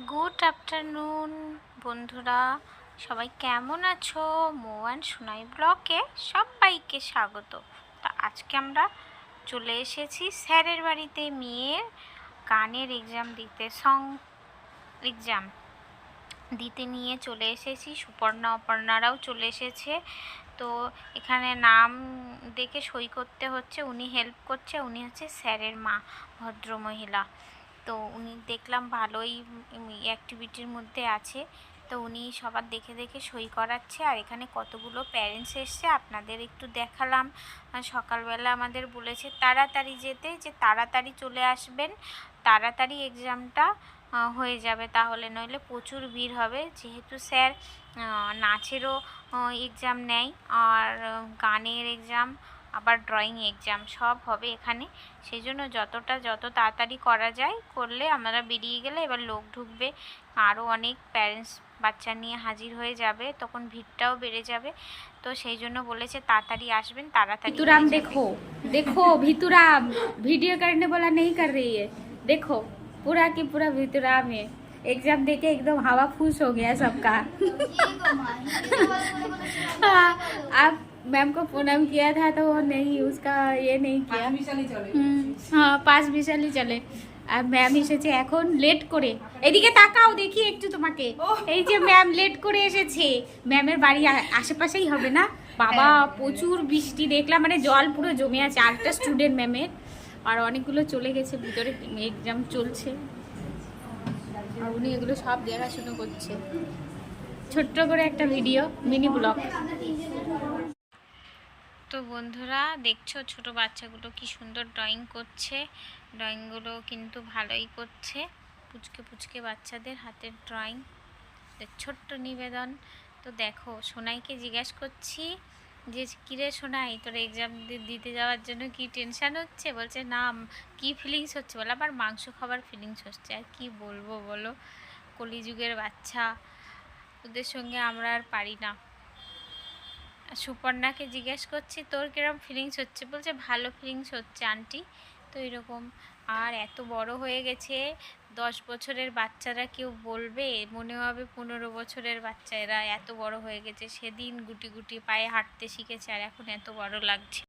Good afternoon বন্ধুরা। সবাই কেমন আছো? মোয়ান সোনাই ব্লকে সবাইকে স্বাগত। তা আজকে আমরা চলে এসেছি স্যারের বাড়িতে মেয়ের গানের এক্সাম দিতে সং এক্সাম দিতে নিয়ে চলে এসেছি। সুপর্ণা, অপর্ণারাও চলে এসেছে। তো এখানে নাম দেখে সই করতে হচ্ছে, উনি হেল্প করছে, উনি হচ্ছে স্যারের মা, ভদ্রমহিলা। তো উনি দেখলাম ভালোই অ্যাক্টিভিটির মধ্যে আছে। তো উনি সবার দেখে দেখে সই করাচ্ছে। আর এখানে কতগুলো প্যারেন্টস এসছে আপনাদের একটু দেখালাম। সকালবেলা আমাদের বলেছে তাড়াতাড়ি যেতে, যে তাড়াতাড়ি চলে আসবেন। তাড়াতাড়ি এক্সামটা হয়ে যাবে তাহলে, নইলে প্রচুর ভিড় হবে। যেহেতু স্যার নাচেরও এক্সাম নেয়। আর গানের এক্সাম আবার ড্রয়িং এক্সাম সব হবে এখানে সেই জন্য যতটা যত তাড়াতাড়ি করা যায় করলে আমরা বেরিয়ে গেলে এবার লোক ঢুকবে আরও অনেক প্যারেন্টস বাচ্চা নিয়ে হাজির হয়ে যাবে তখন ভিড়টাও বেড়ে যাবে তো সেই জন্য বলেছে তাড়াতাড়ি আসবেন তাড়াতাড়ি भितुराम হয়ে যাবে। देखो देखो भितुराम वीडियो करने बोला नहीं कर रही है देखो पूरा की पूरा भितुराम है एग्जाम देके एकदम हवा फूस हो गया सबका हाँ, आप मैम को पूनम किया था तो वो नहीं उसका ये नहीं किया হুম, হ্যাঁ পাঁচ বিশালই চলে আর ম্যাম এসেছে এখন লেট করে এদিকে তাকাও দেখি একটু তোমাকে এই যে ম্যাম লেট করে এসেছে ম্যামের বাড়ি আ- আশেপাশেই হবে না বাবা প্রচুর বৃষ্টি দেখলাম মানে জল পুরো জমে আছে আরেকটা স্টুডেন্ট ম্যামের আর অনেকগুলো চলে গেছে ভিতরে এক্সাম চলছে আর উনি এগুলো সব দেখাশুনো করছে ছোট্ট করে একটা ভিডিও মিনি ব্লগ তো বন্ধুরা দেখছ ছোট বাচ্চাগুলো কি সুন্দর ড্রয়িং করছে। ড্রয়িংগুলো কিন্তু ভালোই করছে। পুচকে পুচকে বাচ্চাদের হাতের ড্রয়িং ছোট্ট নিবেদন। তো দেখো, সোনাইকে জিজ্ঞেস করছি যে, কিরে সোনাই, তোর এক্সাম দিতে যাওয়ার জন্য কি টেনশান হচ্ছে? বলছে, না কি ফিলিংস হচ্ছে? বলে আবার মাংস খাবার ফিলিংস হচ্ছে। আর কি বলব বলো? কলিযুগের বাচ্চা। ওদের সঙ্গে আমরা আর পারি না। সুপর্ণাকে জিজ্ঞেস করছি, তোর কিরম ফিলিংস হচ্ছে? বলছে, ভালো ফিলিংস হচ্ছে আন্টি তো এরকম, আর এত বড় হয়ে গেছে, দশ বছরের বাচ্চারা কেউ বলবে? মনে হবে পনেরো বছরের বাচ্চা এরা এত বড় হয়ে গেছে। সেদিন গুটি গুটি পায়ে হাঁটতে শিখেছে আর এখন এত বড় লাগছে।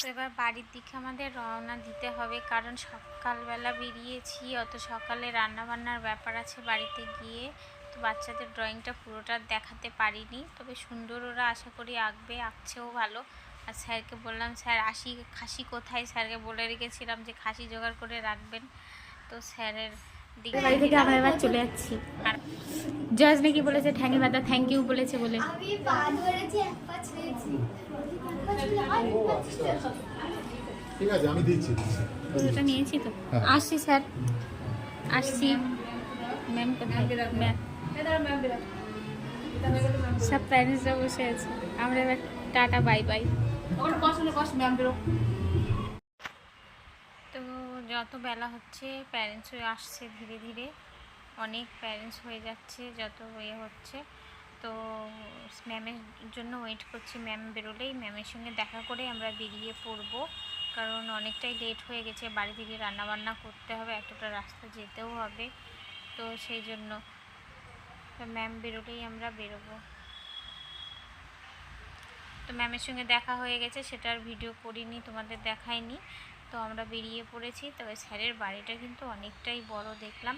তো এবার বাড়ির দিকে আমাদের রওনা দিতে হবে, কারণ সকালবেলা বেরিয়েছি, অত সকালে রান্নাবান্নার ব্যাপার আছে বাড়িতে গিয়ে। বাচ্চাদের ড্রয়িংটা পুরোটা দেখাতে পারিনি। তবে সুন্দর ওরা আশা করি আঁকবে আঁকছেও ভালো। আর স্যারকে বললাম স্যার আসি খাসি কোথায়? স্যারকে বলে রেখেছিলাম যে খাসি জোগাড় করে রাখবেন। তো স্যারের দিকে বাড়ি থেকে আমরা এবার চলে যাচ্ছি। জজ নাকি বলেছে? ঠ্যাঙে থ্যাংক ইউ বলেছে বলে। ঠিক আছে আমি দিচ্ছি। ওটা নিয়েছি তো। হ্যাঁ। আসছি স্যার। আসছি। ম্যাম কোথায়? ম্যাম। সব প্যারেন্টসরা বসে আছে। আমরা এবার টাটা বাই বাই তো যত বেলা হচ্ছে প্যারেন্টস হয়ে আসছে ধীরে ধীরে। অনেক প্যারেন্টস হয়ে যাচ্ছে যত ইয়ে হচ্ছে। তো ম্যামের জন্য ওয়েট করছি। ম্যাম বেরোলেই ম্যামের সঙ্গে দেখা করে আমরা বেরিয়ে পড়ব। কারণ অনেকটাই লেট হয়ে গেছে। বাড়ি থেকে রান্নাবান্না করতে হবে। এতটা রাস্তা যেতেও হবে। তো সেই জন্য ম্যাম বেরোলেই আমরা বেরোবো। তো ম্যামের সঙ্গে দেখা হয়ে গেছে সেটার ভিডিও করিনি, তোমাদের দেখাইনি। তো আমরা বেরিয়ে পড়েছি, তবে স্যারের বাড়িটা কিন্তু অনেকটাই বড় দেখলাম।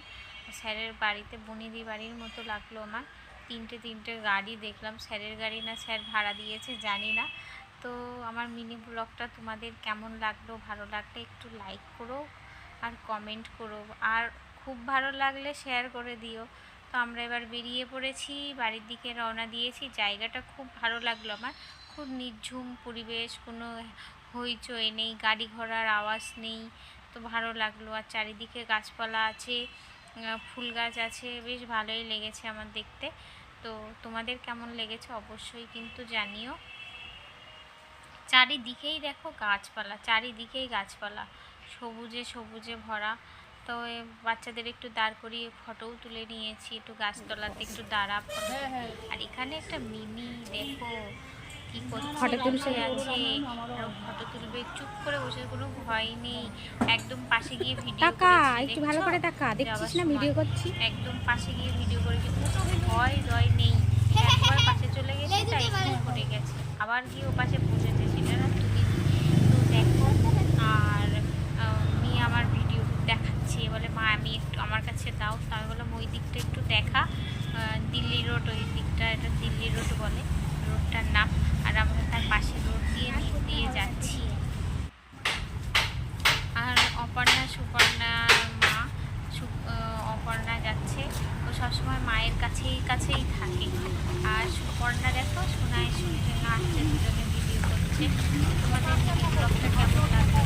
স্যারের বাড়িতে বনিদি বাড়ির মতো লাগল আমার। তিনটে তিনটে গাড়ি দেখলাম, স্যারের গাড়ি না স্যার ভাড়া দিয়েছে, জানি না। তো আমার মিনি ব্লগটা তোমাদের কেমন লাগল, ভালো লাগলে একটু লাইক করো আর কমেন্ট করো। আর খুব ভালো লাগলে শেয়ার করে দিও। তো আমরা এবার বেরিয়ে পড়েছি, বাড়ির দিকে রওনা দিয়েছি। জায়গাটা খুব ভালো লাগল আমার। খুব নির্ঝুম পরিবেশ, কোনো হইচই নেই, গাড়ি ঘোড়ার আওয়াজ নেই, তো ভালো লাগল। আর চারিদিকে গাছপালা আছে ফুল গাছ আছে, বেশ ভালোই লেগেছে আমার দেখতে। তো তোমাদের কেমন লেগেছে অবশ্যই কিন্তু জানিও। চারিদিকেই দেখো গাছপালা, চারিদিকেই গাছপালা, সবুজে সবুজে ভরা। তো বাচ্চাদের একটু দাঁড় করিয়ে ফটোও তুলে নিয়েছি একটু গাছতলাতে একটু দাঁড়া ফটো আর এখানে একটা মিনি দেখো কি করছে ফটো তুলছে। আছে ফটো তুলবে চুপ করে বসে কোনো ভয় নেই একদম পাশে গিয়ে ভিডিও তাকা একটু ভালো করে যে দেখছিস না ভিডিও করছি? একদম পাশে গিয়ে ভিডিও করেছে কোনো ভয় দয় নেই। একবার পাশে চলে গেছে তাই একটু গেছে। আবার গিয়ে ও পাশে বসেছে সেটা না তুলি তো দেখো আর আহ, মেয়ে আমার ভিডিও দেখাচ্ছে বলে মা আমি একটু আমার কাছে দাও তো আমি বললাম ওই দিকটা একটু দেখা আহ, দিল্লি রোড ওই দিকটা এটা দিল্লি রোড বলে রোডটার নাম আর আমরা তার পাশে রোড দিয়ে নিচ দিয়ে যাচ্ছি আর অপর্ণা সুপর্ণার মা সু- আহ, অপর্ণা যাচ্ছে ও সবসময় মায়ের কাছেই কাছেই থাকে। আর সুপর্ণা দেখো, সোনায় শুনে জন্য আসছে, দুজনে ভিডিও করছে। তোমাদের ব্লগটা কেমন লাগবে